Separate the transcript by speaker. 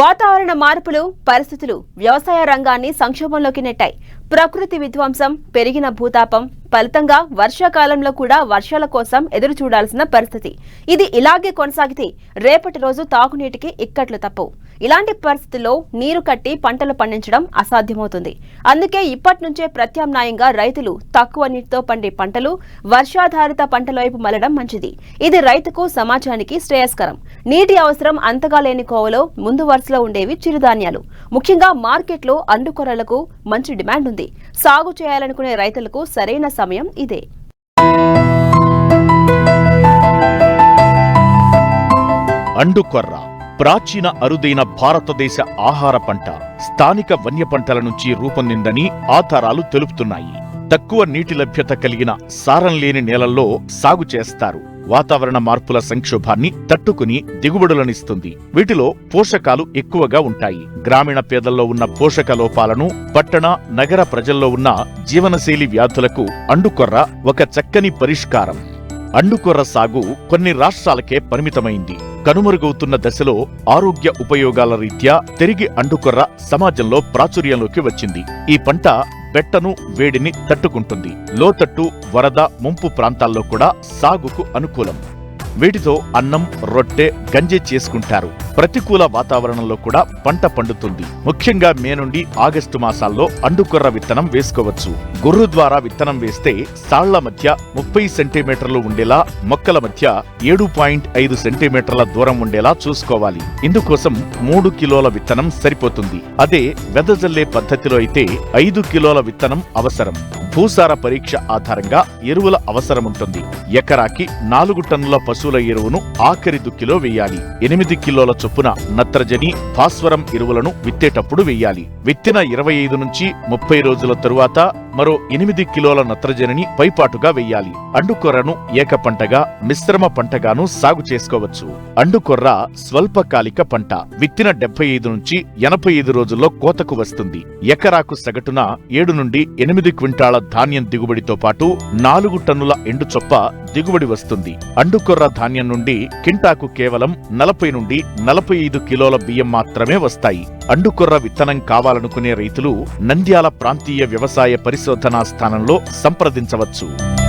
Speaker 1: వాతావరణ మార్పులు పరిస్థితులు వ్యవసాయ రంగాన్ని సంక్షోభంలోకి నెట్టాయి. ప్రకృతి విధ్వంసం పెరిగిన భూతాపం ఫలితంగా వర్షాకాలంలో కూడా వర్షాల కోసం ఎదురు చూడాల్సిన పరిస్థితి. ఇది ఇలాగే కొనసాగితే రేపటి రోజు తాగునీటికి ఇక్కట్లు తప్పవు ఇలాంటి పరిస్థితుల్లో నీరు కట్టి పంటలు పండించడం అసాధ్యమవుతుంది. అందుకే ఇప్పటి నుంచే ప్రత్యామ్నాయంగా రైతులు తక్కువ నీటితో పండే పంటలు వర్షాధారిత పంటల వైపు మలడం మంచిది. ఇది రైతుకు సమాజానికి శ్రేయస్కరం. నీటి అవసరం అంతగా లేని కోవలో ముందు వరుసలో ఉండేవి చిరుధాన్యాలు. ముఖ్యంగా మార్కెట్లో అండుకొరలకు మంచి డిమాండ్ ఉంది. సాగు చేయాలనుకునే రైతులకు సరైన సమయం ఇదే.
Speaker 2: అండుకొర్ర ప్రాచీన అరుదైన భారతదేశ ఆహార పంట స్థానిక వన్య పంటల నుంచి రూపొందిందని ఆధారాలు తెలుపుతున్నాయి. తక్కువ నీటి లభ్యత కలిగిన సారం లేని నేలల్లో సాగు చేస్తారు. వాతావరణ మార్పుల సంక్షోభాన్ని తట్టుకుని దిగుబడులనిస్తుంది. వీటిలో పోషకాలు ఎక్కువగా ఉంటాయి. గ్రామీణ పేదల్లో ఉన్న పోషక లోపాలను పట్టణ నగర ప్రజల్లో ఉన్న జీవనశైలి వ్యాధులకు అండుకొర్ర ఒక చక్కని పరిష్కారం. అండుకొర్ర సాగు కొన్ని రాష్ట్రాలకే పరిమితమైంది. కనుమరుగవుతున్న దశలో ఆరోగ్య ఉపయోగాల రీత్యా తిరిగి అండుకొర్ర సమాజంలో ప్రాచుర్యంలోకి వచ్చింది. ఈ పంట బెట్టను వేడిని తట్టుకుంటుంది. లోతట్టు వరద ముంపు ప్రాంతాల్లో కూడా సాగుకు అనుకూలం. వీటితో అన్నం రొట్టె గంజి చేసుకుంటారు. ప్రతికూల వాతావరణంలో కూడా పంట పండుతుంది. ముఖ్యంగా మే నుండి ఆగస్టు మాసాల్లో అండుకొర్ర విత్తనం వేసుకోవచ్చు. గుర్రు ద్వారా విత్తనం వేస్తే సాళ్ళ మధ్య ముప్పై సెంటీమీటర్లు ఉండేలా మొక్కల మధ్య ఏడు పాయింట్ ఐదు సెంటీమీటర్ల దూరం ఉండేలా చూసుకోవాలి. ఇందుకోసం మూడు కిలోల విత్తనం సరిపోతుంది. అదే వెదజల్లే పద్ధతిలో అయితే ఐదు కిలోల విత్తనం అవసరం. భూసార పరీక్ష ఆధారంగా ఎరువుల అవసరముంటుంది. ఎకరాకి నాలుగు టన్నుల పశువుల ఎరువును ఆఖరి దుక్కిలో వేయాలి. ఎనిమిది కిలోల చొప్పున నత్రజని భాస్వరం ఎరువులను విత్తేటప్పుడు వేయాలి. విత్తిన ఇరవై ఐదు నుంచి ముప్పై రోజుల తరువాత మరో ఎనిమిది కిలోల నత్రజనిని పైపాటుగా వెయ్యాలి. అండుకొర్రను ఏక పంటగా మిశ్రమ పంటగాను సాగు చేసుకోవచ్చు. అండుకొర్ర స్వల్పకాలిక పంట. విత్తిన డెబ్బై ఐదు నుంచి ఎనభై ఐదు రోజుల్లో కోతకు వస్తుంది. ఎకరాకు సగటున ఏడు నుండి ఎనిమిది క్వింటాల ధాన్యం దిగుబడితో పాటు నాలుగు టన్నుల ఎండు చొప్ప దిగుబడి వస్తుంది. అండుకొర్ర ధాన్యం నుండి కింటాకు కేవలం నలభై నుండి నలభై ఐదు కిలోల బియ్యం మాత్రమే వస్తాయి. అండుకొర్ర విత్తనం కావాలనుకునే రైతులు నంద్యాల ప్రాంతీయ వ్యవసాయ పరిశోధనా స్థానంలో సంప్రదించవచ్చు.